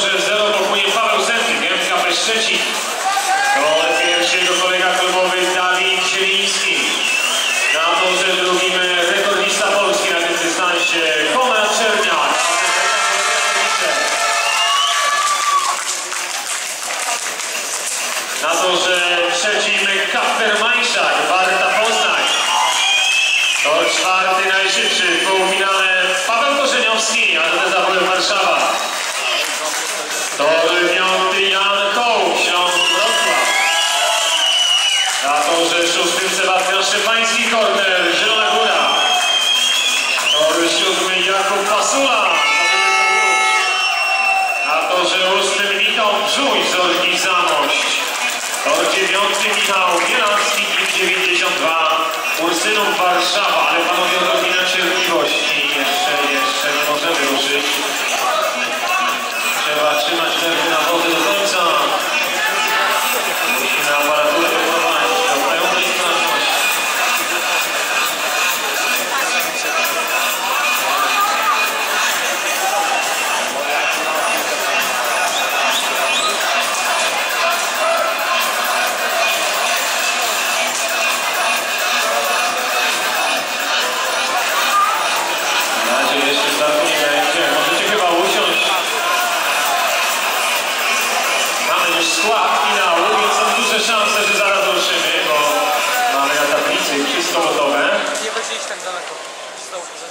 że zero blokuje Paweł Zentyk, Jemka Szczecin. Gol pierwszego kolega klubowy Dawid Zieliński. Na torze drugim rekordista Polski na tym dystansie Konrad Czerniak. Na torze trzecim Kaffer Majszak, Warta Poznań. To czwarty najszybszy. dziewiąty Michał Biela.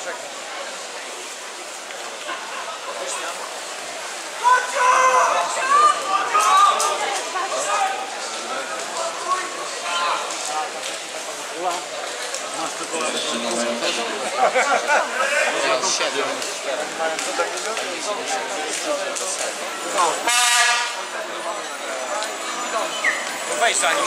Czekaj. Krystian. Masz czekoladę. Teraz 7. Weź za nim.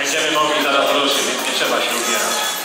Będziemy mogli zaraz ruszyć, więc nie trzeba się ubierać.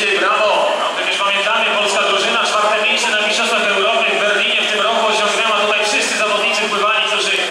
shaking.